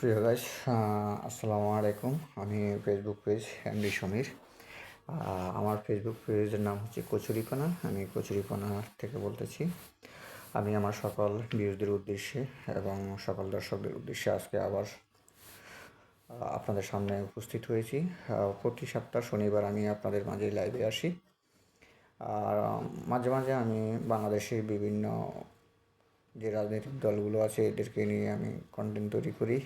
প্রিয় গাইস আসসালামু আলাইকুম। আমি ফেসবুক পেজ এমডি সমীর। আমার ফেসবুক পেজের নাম হচ্ছে কচুরিপানা। আমি কচুরিপানা থেকে বলতেছি। আমি আমার সকল ভিউজদের উদ্দেশ্যে এবং সকল দর্শকদের উদ্দেশ্যে আজকে আবার আপনাদের সামনে উপস্থিত হয়েছি। প্রতি সপ্তাহ শনিবার আমি আপনাদের মাঝে লাইভে আসি। আর মাঝে মাঝে আমি বাংলাদেশের বিভিন্ন যে রাজনৈতিক দলগুলো আছে এদেরকে নিয়ে আমি কন্টেন্ট তৈরি করি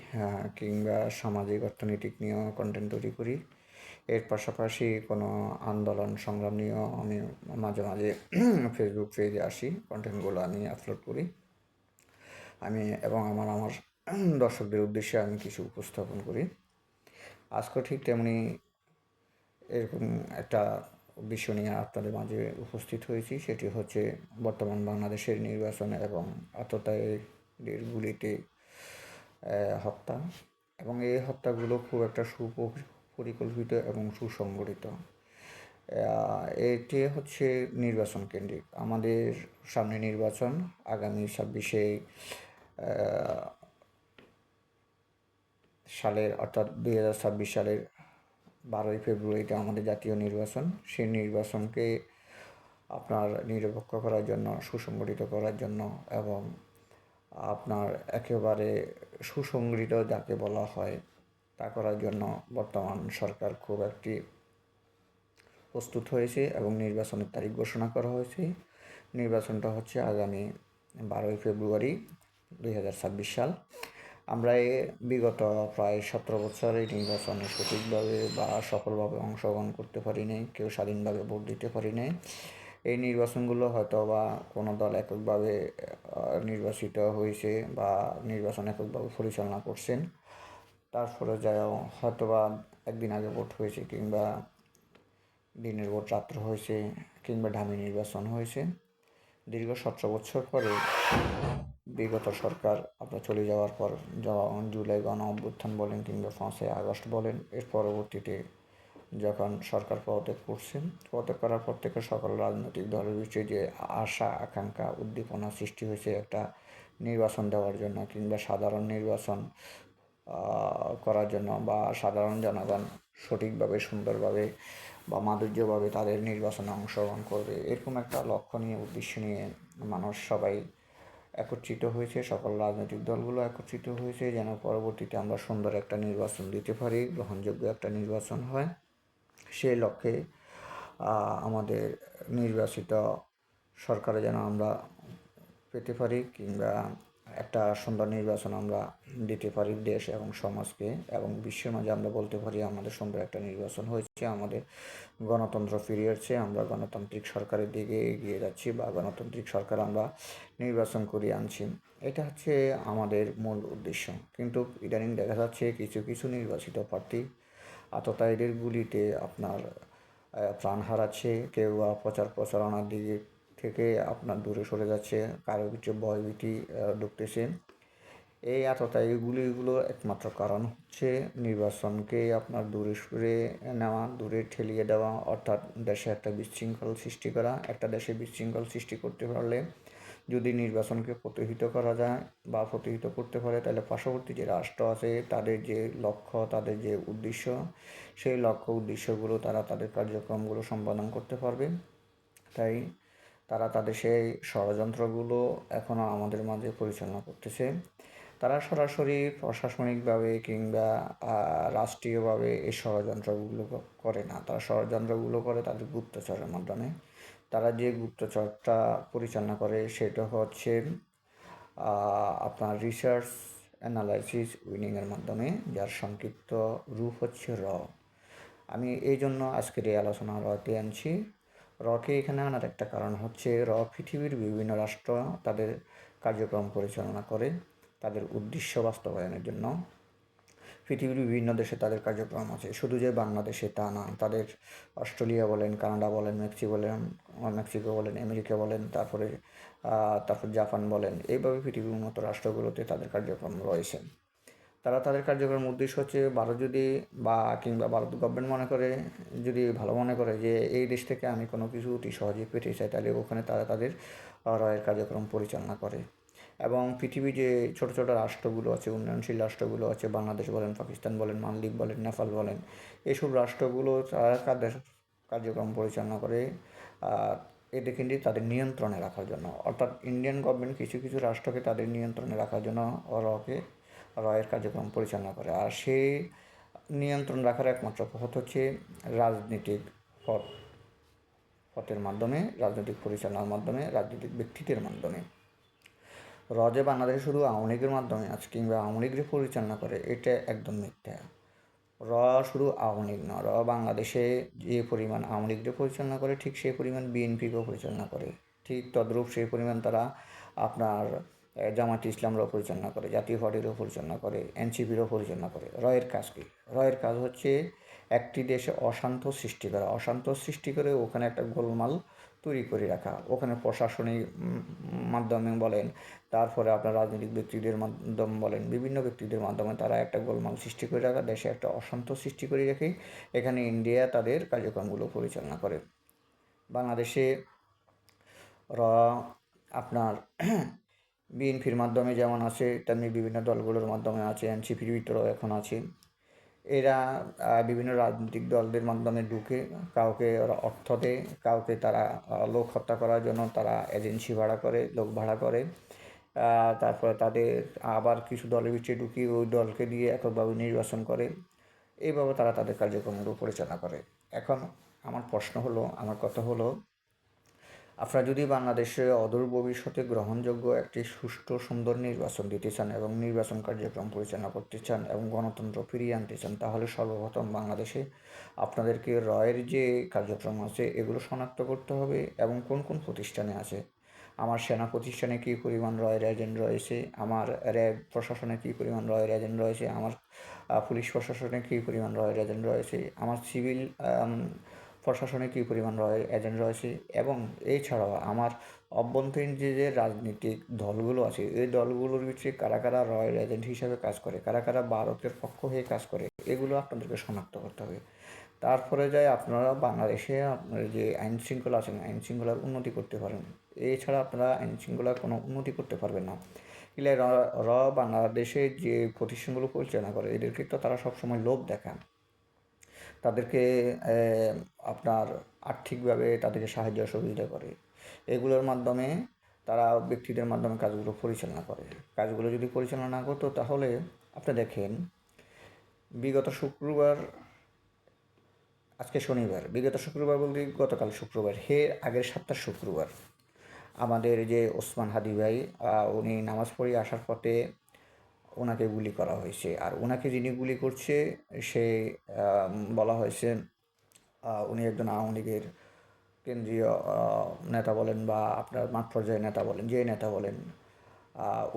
কিংবা সামাজিক অর্থনৈতিক নিয়েও কন্টেন্ট তৈরি করি। এর পাশাপাশি কোনো আন্দোলন সংগ্রাম নিয়েও আমি মাঝে মাঝে ফেসবুক পেজে আসি কন্টেন্টগুলো আমি আপলোড করি। আমি এবং আমার আমার দর্শকদের উদ্দেশ্যে আমি কিছু উপস্থাপন করি। আজকে ঠিক তেমনি এরকম একটা বিষয় নিয়ে আপনাদের মাঝে উপস্থিত হয়েছি। সেটি হচ্ছে বর্তমান বাংলাদেশের নির্বাচন এবং আততায়ীদের গুলিতে হত্যা। এবং এই হত্যাগুলো খুব একটা সুপরিকল্পিত এবং সুসংগঠিত। এটি হচ্ছে নির্বাচন কেন্দ্রিক। আমাদের সামনে নির্বাচন আগামী ছাব্বিশে সালের অর্থাৎ দুই হাজার ছাব্বিশ সালের বারোই ফেব্রুয়ারিতে আমাদের জাতীয় নির্বাচন। সেই নির্বাচনকে আপনার নিরপেক্ষ করার জন্য, সুসংগঠিত করার জন্য এবং আপনার একেবারে সুসংগঠিত যাকে বলা হয় তা করার জন্য বর্তমান সরকার খুব একটি প্রস্তুত হয়েছে এবং নির্বাচনের তারিখ ঘোষণা করা হয়েছে। নির্বাচনটা হচ্ছে আগামী বারোই ফেব্রুয়ারি দুই হাজার ছাব্বিশ সাল। আমরা বিগত প্রায় সতেরো বছর এই নির্বাচনে সঠিকভাবে বা সফলভাবে অংশগ্রহণ করতে পারি নাই, কেউ স্বাধীনভাবে ভোট দিতে পারি নাই। এই নির্বাচনগুলো হয়তো বা কোনো দল এককভাবে নির্বাচিত হয়েছে বা নির্বাচন এককভাবে পরিচালনা করছেন। তারপরে যাও হয়তো বা একদিন আগে ভোট হয়েছে কিংবা দিনের ভোট রাত্র হয়েছে কিংবা ঢামি নির্বাচন হয়েছে। দীর্ঘ সতেরো বছর পরে বিগত সরকার, আপনার চলে যাওয়ার পর যখন জুলাই গণ অভ্যুত্থান বলেন কিংবা পাঁচই আগস্ট বলেন, এর পরবর্তীতে যখন সরকার পদত্যাগ করছে পদত্যাগ করার পর থেকে সকল রাজনৈতিক দলের বিষয়ে যে আশা, আকাঙ্ক্ষা, উদ্দীপনা সৃষ্টি হয়েছে একটা নির্বাচন দেওয়ার জন্য কিংবা সাধারণ নির্বাচন করার জন্য বা সাধারণ জনগণ সঠিকভাবে, সুন্দরভাবে বা মাধুর্যভাবে তাদের নির্বাচনে অংশগ্রহণ করবে, এরকম একটা লক্ষ্য নিয়ে, উদ্দেশ্য নিয়ে মানুষ সবাই একত্রিত হয়েছে, সকল রাজনৈতিক দলগুলো একত্রিত হয়েছে, যেন পরবর্তীতে আমরা সুন্দর একটা নির্বাচন দিতে পারি, গ্রহণযোগ্য একটা নির্বাচন হয়। সেই লক্ষ্যে আমাদের নির্বাচিত সরকারে যেন আমরা পেতে পারি, কিংবা একটা সুন্দর নির্বাচন আমরা দিতে পারি দেশ এবং সমাজকে এবং বিশ্বের মাঝে আমরা বলতে পারি আমাদের সুন্দর একটা নির্বাচন হয়েছে, আমাদের গণতন্ত্র ফিরে আসছে, আমরা গণতান্ত্রিক সরকারের দিকে এগিয়ে যাচ্ছি বা গণতান্ত্রিক সরকার আমরা নির্বাচন করিয়ে আনছি। এটা হচ্ছে আমাদের মূল উদ্দেশ্য। কিন্তু ইদানিং দেখা যাচ্ছে কিছু কিছু নির্বাচিত প্রার্থী আততায়ীদের গুলিতে আপনার প্রাণ হারাচ্ছে, কেউ প্রচার প্রচারণার দিকে থেকে আপনার দূরে সরে যাচ্ছে, কারও কিছু ভয়ভীতি ঢুকতেছে। এই আততায়ীগুলিগুলো একমাত্র কারণ হচ্ছে নির্বাচনকে আপনার দূরে সরে নেওয়া, দূরে ঠেলিয়ে দেওয়া, অর্থাৎ দেশে একটা বিশৃঙ্খল সৃষ্টি করা, একটা দেশে বিশৃঙ্খল সৃষ্টি করতে পারলে যদি নির্বাচনকে প্রতিহিত করা যায় বা প্রতিহিত করতে পারে, তাহলে পার্শ্ববর্তী যে রাষ্ট্র আছে, তাদের যে লক্ষ্য, তাদের যে উদ্দেশ্য, সেই লক্ষ্য উদ্দেশ্যগুলো তারা তাদের কার্যক্রমগুলো সম্পাদন করতে পারবে। তাই তারা তাদের সেই ষড়যন্ত্রগুলো এখনও আমাদের মাঝে পরিচালনা করতেছে। তারা সরাসরি প্রশাসনিকভাবে কিংবা রাষ্ট্রীয়ভাবে এই ষড়যন্ত্রগুলো করে না। তারা ষড়যন্ত্রগুলো করে তাদের গুপ্তচরের মাধ্যমে। তারা যে গুপ্তচরটা পরিচালনা করে সেটা হচ্ছে আপনার রিসার্চ অ্যানালাইসিস উইনিংয়ের মাধ্যমে, যার সংক্ষিপ্ত রূপ হচ্ছে র। আমি এই জন্য আজকের এই আলোচনা রতে আনছি। রকে এখানে আনার একটা কারণ হচ্ছে, র পৃথিবীর বিভিন্ন রাষ্ট্র তাদের কার্যক্রম পরিচালনা করে। তাদের উদ্দেশ্য বাস্তবায়নের জন্য। পৃথিবীর বিভিন্ন দেশে তাদের কার্যক্রম আছে। শুধু যে বাংলাদেশে তা না তাদের অস্ট্রেলিয়া বলেন, কানাডা বলেন, মেক্সিকো বলেন মেক্সিকো বলেন, আমেরিকা বলেন, তারপরে তারপর জাপান বলেন। এইভাবে পৃথিবীর উন্নত রাষ্ট্রগুলোতে তাদের কার্যক্রম রয়েছে। তারা তাদের কার্যক্রম উদ্দেশ্য হচ্ছে, ভারত যদি বা কিংবা ভারত গভর্নমেন্ট মনে করে, যদি ভালো মনে করে যে এই দেশ থেকে আমি কোনো কিছু অতি সহজেই পেতে চাই, তাহলে ওখানে তারা তাদের রয়ের কার্যক্রম পরিচালনা করে। এবং পৃথিবীর যে ছোটো ছোটো রাষ্ট্রগুলো আছে, উন্নয়নশীল রাষ্ট্রগুলো আছে, বাংলাদেশ বলেন, পাকিস্তান বলেন মালদ্বীপ বলেন, নেপাল বলেন এইসব রাষ্ট্রগুলো তারা কাদের কার্যক্রম পরিচালনা করে? এদের কিন্তু তাদের নিয়ন্ত্রণে রাখার জন্য। অর্থাৎ ইন্ডিয়ান গভর্নমেন্ট কিছু কিছু রাষ্ট্রকে তাদের নিয়ন্ত্রণে রাখার জন্য রকে রয়ের কার্যক্রম পরিচালনা করে। আর সেই নিয়ন্ত্রণ রাখার একমাত্র পথ হচ্ছে রাজনীতিক পথ। পথের মাধ্যমে, রাজনৈতিক পরিচালনার মাধ্যমে, রাজনৈতিক ব্যক্তিত্বের মাধ্যমে। র যে বাংলাদেশে শুধু আওয়ামী লীগের মাধ্যমে আছে কিংবা আওয়ামী লীগের পরিচালনা করে, এটা একদম মিথ্যা। র শুধু আওয়ামী লীগ না, র বাংলাদেশে যে পরিমাণ আওয়ামী লীগকে পরিচালনা করে, ঠিক সেই পরিমাণ বিএনপিকেও পরিচালনা করে। ঠিক তদ্রূপ সেই পরিমাণ তারা আপনার জামাত ইসলামরাও পরিচালনা করে, জাতীয় পার্টিরও পরিচালনা করে, এনসিপিরও পরিচালনা করে। রয়ের কাজ কি? রয়ের কাজ হচ্ছে একটি দেশে অশান্ত সৃষ্টি করা। অশান্ত সৃষ্টি করে ওখানে একটা গোলমাল তৈরি করে রাখা। ওখানে প্রশাসনিক মাধ্যমে বলেন, তারপরে আপনার রাজনৈতিক ব্যক্তিদের মাধ্যম বলেন, বিভিন্ন ব্যক্তিদের মাধ্যমে তারা একটা গোলমাল সৃষ্টি করে রাখা, দেশে একটা অশান্ত সৃষ্টি করে রেখে এখানে ইন্ডিয়া তাদের কার্যক্রমগুলো পরিচালনা করে। বাংলাদেশে আপনার বিএনপির মাধ্যমে যেমন আছে, তেমনি বিভিন্ন দলগুলোর মাধ্যমে আছে, এনসিপির ভিতরেও এখন আছে। এরা বিভিন্ন রাজনৈতিক দলদের মাধ্যমে ঢুকে কাউকে ওরা অর্থ দেয়, কাউকে তারা লোক হত্যা করার জন্য তারা এজেন্সি ভাড়া করে, লোক ভাড়া করে। তারপরে তাদের আবার কিছু দলের ভিতরে ঢুকিয়ে ওই দলকে দিয়ে এককভাবে নির্বাচন করে। এইভাবে তারা তাদের কার্যক্রমগুলো পরিচালনা করে। এখন আমার প্রশ্ন হলো, আমার কথা হলো আপনারা যদি বাংলাদেশে অদূর ভবিষ্যতে গ্রহণযোগ্য একটি সুষ্ঠু, সুন্দর নির্বাচন দিতে চান এবং নির্বাচন কার্যক্রম পরিচালনা করতে চান এবং গণতন্ত্র ফিরিয়ে আনতে চান, তাহলে সর্বপ্রথম বাংলাদেশে আপনাদেরকে রয়ের যে কার্যক্রম আছে, এগুলো শনাক্ত করতে হবে এবং কোন কোন প্রতিষ্ঠানে আছে? আমার সেনা প্রতিষ্ঠানে কী পরিমাণ রয়ের এজেন্ট রয়েছে? আমার র্যাব প্রশাসনে কী পরিমাণ রয়ের এজেন্ট রয়েছে? আমার পুলিশ প্রশাসনে কী পরিমাণ রয়ের এজেন্ট রয়েছে? আমার সিভিল প্রশাসনে কী পরিমাণ রয়ের এজেন্ট রয়েছে এবং এছাড়াও আমার অভ্যন্তরীণ যে যে রাজনৈতিক দলগুলো আছে, এই দলগুলোর ভিতরে কারা কারা রয়ের এজেন্ট হিসাবে কাজ করে, কারা কারা ভারতের পক্ষ হয়ে কাজ করে, এগুলো আপনাদেরকে শনাক্ত করতে হবে। তারপরে যায় আপনারা বাংলাদেশে আপনার যে আইন শৃঙ্খলা আছেন আইন শৃঙ্খলার উন্নতি করতে পারেন। এছাড়া আপনারা আইন শৃঙ্খলার কোনো উন্নতি করতে পারবেন না। র র বাংলাদেশে যে প্রতিষ্ঠানগুলো পরিচালনা করে, এদেরকে তো তারা সবসময় লোভ দেখান। তাদেরকে আপনার আর্থিকভাবে তাদেরকে সাহায্য সহযোগিতা করে। এগুলোর মাধ্যমে তারা ব্যক্তিদের মাধ্যমে কাজগুলো পরিচালনা করে। কাজগুলো যদি পরিচালনা না করতো তাহলে আপনি দেখেন, বিগত শুক্রবার, আজকে শনিবার, বিগত শুক্রবার বলতে গতকাল শুক্রবার, হে আগের সপ্তাহ শুক্রবার, আমাদের যে ওসমান হাদি ভাই উনি নামাজ পড়ে আসার পথে ওনাকে গুলি করা হয়েছে। আর ওনাকে যিনি গুলি করছে, সে বলা হয়েছে উনি একজন আওয়ামী লীগের কেন্দ্রীয় নেতা বলেন বা আপনার মাঠ পর্যায়ের নেতা বলেন, যে নেতা বলেন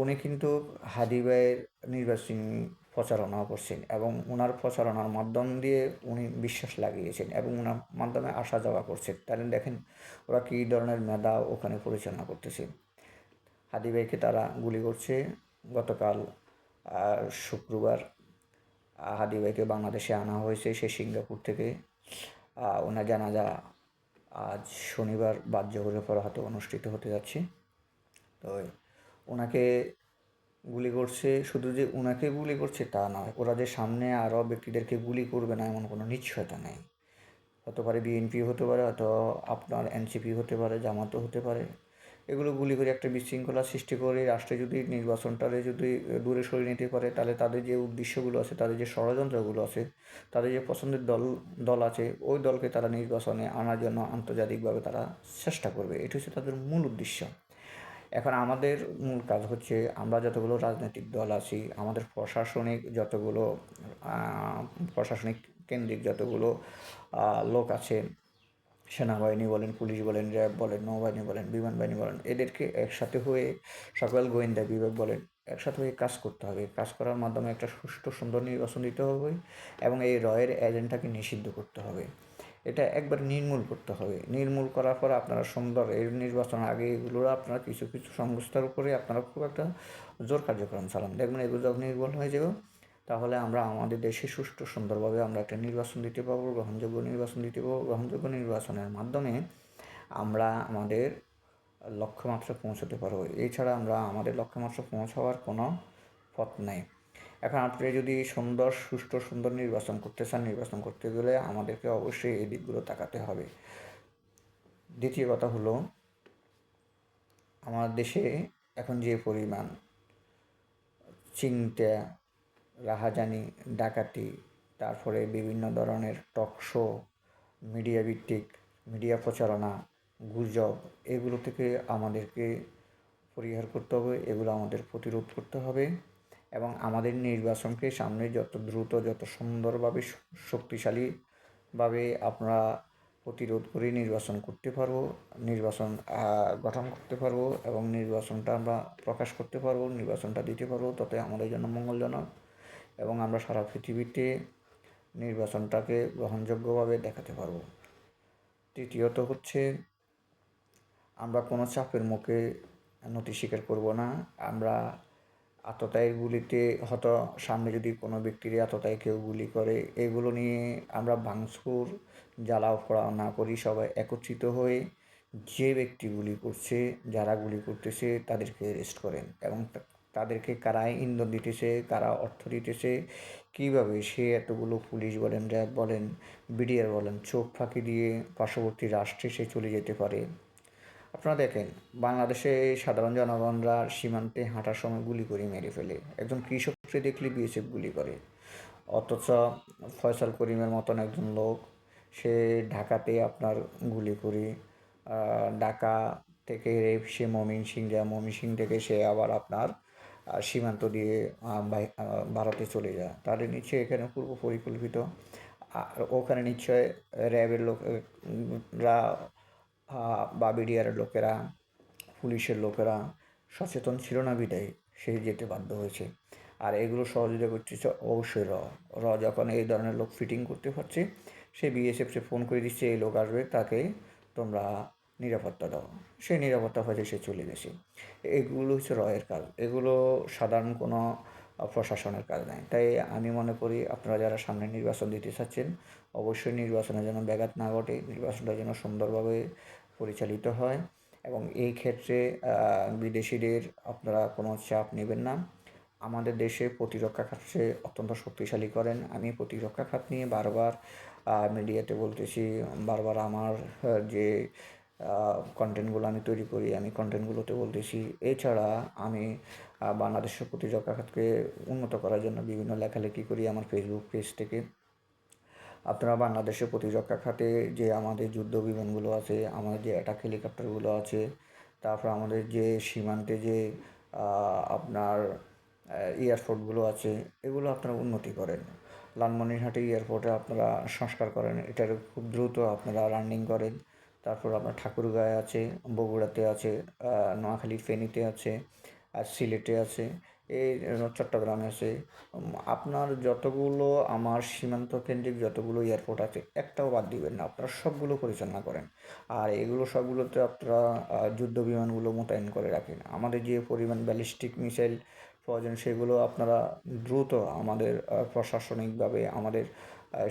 উনি কিন্তু হাদি ভাইয়ের নির্বাচনী প্রচারণা করছেন এবং ওনার প্রচারণার মাধ্যম দিয়ে উনি বিশ্বাস লাগিয়েছেন এবং ওনার মাধ্যমে আসা যাওয়া করছেন। তাহলে দেখেন, ওরা কী ধরনের মেধা ওখানে পরিচালনা করতেছে। হাদি ভাইকে তারা গুলি করছে। গতকাল আহ, শুক্রবার হাদি ভাইকে বাংলাদেশে আনা হয়েছে সে সিঙ্গাপুর থেকে। ওনার জানাজা আজ শনিবার বাদ জোহরের পর হাতে অনুষ্ঠিত হতে যাচ্ছে। তো ওনাকে গুলি করছে শুধু যে ওনাকে গুলি করছে তা নয় ওরা যে সামনে আরও ব্যক্তিদেরকে গুলি করবে না এমন কোনো নিশ্চয়তা নেই। হতে পারে বিএনপি হতে পারে হয়তো আপনার এনসিপি হতে পারে জামাতও হতে পারে। এগুলো গুলি করে একটা বিশৃঙ্খলা সৃষ্টি করে রাষ্ট্রে যদি নির্বাচনটারে যদি দূরে সরিয়ে নিতে পারে, তাহলে তাদের যে উদ্দেশ্যগুলো আছে, তাদের যে ষড়যন্ত্রগুলো আছে, তাদের যে পছন্দের দল দল আছে, ওই দলকে তারা নির্বাচনে আনার জন্য আন্তর্জাতিকভাবে তারা চেষ্টা করবে। এটি হচ্ছে তাদের মূল উদ্দেশ্য। এখন আমাদের মূল কাজ হচ্ছে আমরা যতগুলো রাজনৈতিক দল আছি, আমাদের প্রশাসনিক যতগুলো প্রশাসনিক কেন্দ্রিক যতগুলো লোক আছে সেনাবাহিনী বলেন, পুলিশ বলেন, র্যাব বলেন, নৌবাহিনী বলেন, বিমান বাহিনী বলেন, এদেরকে একসাথে হয়ে সকল গোয়েন্দা বিভাগ বলেন, একসাথে হয়ে কাজ করতে হবে। কাজ করার মাধ্যমে একটা সুষ্ঠু, সুন্দর নির্বাচন দিতে হবে এবং এই রয়ের এজেন্টটাকে নিষিদ্ধ করতে হবে। এটা একবার নির্মূল করতে হবে। নির্মূল করার পর আপনারা সুন্দর এই নির্বাচন আগে এগুলো আপনারা কিছু কিছু সংস্থার উপরে আপনারা খুব একটা জোর কার্যক্রম চালান। দেখবেন এগুলো যখন নির্মূল হয়ে যাবে। তাহলে আমরা আমাদের দেশে সুষ্ঠু সুন্দরভাবে আমরা একটা নির্বাচন দিতে পারব, গ্রহণযোগ্য নির্বাচন দিতে পারব। গ্রহণযোগ্য নির্বাচনের মাধ্যমে আমরা আমাদের লক্ষ্যমাত্রা পৌঁছতে পারব। এছাড়া আমরা আমাদের লক্ষ্যমাত্রা পৌঁছাবার কোনো পথ নেই। এখন আপনি যদি সুন্দর, সুষ্ঠু, সুন্দর নির্বাচন করতে চান, নির্বাচন করতে গেলে আমাদেরকে অবশ্যই এই দিকগুলো তাকাতে হবে। দ্বিতীয় কথা হলো, আমার দেশে এখন যে পরিমাণ চিন্তা রাহাজানি, ডাকাতি, তারপরে বিভিন্ন ধরনের টক শো মিডিয়া ভিত্তিক মিডিয়া প্রচারণা, গুজব, এগুলো থেকে আমাদেরকে পরিহার করতে হবে, এগুলো আমাদের প্রতিরোধ করতে হবে এবং আমাদের নির্বাচনকে সামনে যত দ্রুত, যত সুন্দরভাবে শক্তিশালীভাবে আমরা প্রতিরোধ করে নির্বাচন করতে পারব, নির্বাচন গঠন করতে পারব এবং নির্বাচনটা আমরা প্রকাশ করতে পারব, নির্বাচনটা দিতে পারব ততই আমাদের জন্য মঙ্গলজনক। এবং আমরা সারা পৃথিবীতে নির্বাচনটাকে গ্রহণযোগ্যভাবে দেখাতে পারব। তৃতীয়ত হচ্ছে, আমরা কোনো চাপের মুখে নথি স্বীকার করব না। আমরা আততায়ীর গুলিতে হয়তো সামনে যদি কোনো ব্যক্তির আততায় কেউ গুলি করে, এগুলো নিয়ে আমরা ভাঙচুর, জ্বালাও পোড়াও না করি। সবাই একত্রিত হয়ে যে ব্যক্তি গুলি করছে, যারা গুলি করতেছে, তাদেরকে অ্যারেস্ট করেন এবং তাদেরকে কারা ইন্ধন দিতেছে, কারা অর্থ দিতেছে, কীভাবে সে এতগুলো পুলিশ বলেন, র্যাব বলেন, বিডিআর বলেন, চোখ ফাঁকি দিয়ে পার্শ্ববর্তী রাষ্ট্রে সে চলে যেতে পারে। আপনারা দেখেন, বাংলাদেশে সাধারণ জনগণরা সীমান্তে হাঁটার সময় গুলি করে মেরে ফেলে। একজন কৃষককে দেখলে বিএসএফ গুলি করে। অথচ ফয়সাল করিমের মতন একজন লোক, সে ঢাকাতে আপনার গুলি করে ঢাকা থেকে সে মমিন সিং যায় মমিন সিং থেকে সে আবার আপনার সীমান্ত দিয়ে ভারতে চলে যায়। তাদের নিশ্চয়ই এখানে পূর্ব পরিকল্পিত। আর ওখানে নিশ্চয় র্যাবের লোকরা বা বিডিআরের লোকেরা, পুলিশের লোকেরা সচেতন ছিল না বিদায়, সে যেতে বাধ্য হয়েছে। আর এগুলো সহযোগিতা করতেছে অবশ্যই র র যখন এই ধরনের লোক ফিটিং করতে পারছে, সে বিএসএফকে ফোন করে দিচ্ছে, এই লোক আসবে, তাকে তোমরা নিরাপত্তা দাও। সেই নিরাপত্তা হয়তো সে চলে গেছে। এগুলো হচ্ছে রয়ের কাজ। এগুলো সাধারণ কোনো প্রশাসনের কাজ নয় তাই আমি মনে করি আপনারা যারা সামনে নির্বাচন দিতে চাচ্ছেন, অবশ্যই নির্বাচনের যেন ব্যাঘাত না ঘটে, নির্বাচনটা যেন সুন্দরভাবে পরিচালিত হয় এবং এই ক্ষেত্রে বিদেশিদের আপনারা কোনো চাপ নেবেন না। আমাদের দেশে প্রতিরক্ষা খাতকে অত্যন্ত শক্তিশালী করেন। আমি প্রতিরক্ষা খাত নিয়ে বারবার মিডিয়াতে বলতেছি, বারবার আমার যে কন্টেন্টগুলো আমি তৈরি করি, আমি কন্টেন্টগুলোতে বলতেছি, এছাড়া আমি বাংলাদেশের প্রতিরক্ষা খাতকে উন্নত করার জন্য বিভিন্ন লেখালেখি করি আমার ফেসবুক পেজ থেকে। আপনারা বাংলাদেশের প্রতিরক্ষা খাতে যে আমাদের যুদ্ধ বিমানগুলো আছে, আমাদের যে অ্যাটাক হেলিকপ্টারগুলো আছে, তারপর আমাদের যে সীমান্তে যে আপনার এয়ারপোর্টগুলো আছে, এগুলো আপনারা উন্নতি করেন। লালমনিরহাটে এয়ারপোর্টে আপনারা সংস্কার করেন, এটার খুব দ্রুত আপনারা রানিং করেন। তারপর আপনার ঠাকুরগাঁয়ে আছে, বগুড়াতে আছে নোয়াখালী ফেনীতে আছে, আর সিলেটে আছে এই চট্টগ্রামে আছে। আপনার যতগুলো আমার সীমান্ত কেন্দ্রিক যতগুলো এয়ারপোর্ট আছে, একটাও বাদ দিবেন না, আপনারা সবগুলো পরিচালনা করেন। আর এগুলো সবগুলোতে আপনারা যুদ্ধ বিমানগুলো মোতায়েন করে রাখেন। আমাদের যে পরিমাণ ব্যালিস্টিক মিসাইল প্রয়োজন, সেগুলো আপনারা দ্রুত আমাদের প্রশাসনিকভাবে আমাদের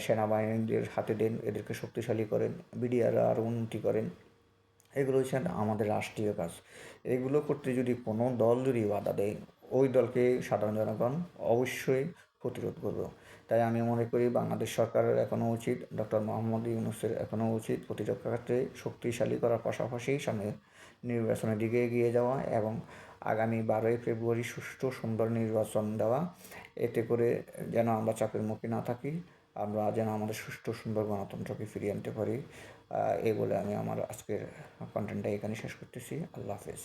সেনাবাহিনীদের হাতে দেন, এদেরকে শক্তিশালী করেন বিডিআর আরও উন্নতি করেন। এগুলো হচ্ছে আমাদের রাষ্ট্রীয় কাজ। এগুলো করতে যদি কোনো দল যদি বাধা দেয়, ওই দলকে সাধারণ জনগণ অবশ্যই প্রতিরোধ করবে। তাই আমি মনে করি বাংলাদেশ সরকারের এখনও উচিত, ডক্টর মোহাম্মদ ইউনুসের এখনও উচিত প্রতিরক্ষা ক্ষেত্রে শক্তিশালী করার পাশাপাশি সামনে নির্বাচনের দিকে এগিয়ে যাওয়া এবং আগামী বারোই ফেব্রুয়ারি সুষ্ঠু সুন্দর নির্বাচন দেওয়া। এতে করে যেন আমরা চাপের মুখে না থাকি। আমরা যেন আমাদের সুষ্ঠু সুন্দর গণতন্ত্রকে ফিরিয়ে আনতে পারি। এই বলে আমি আমার আজকের কন্টেন্টটা এখানে শেষ করতেছি। আল্লাহ হাফেজ।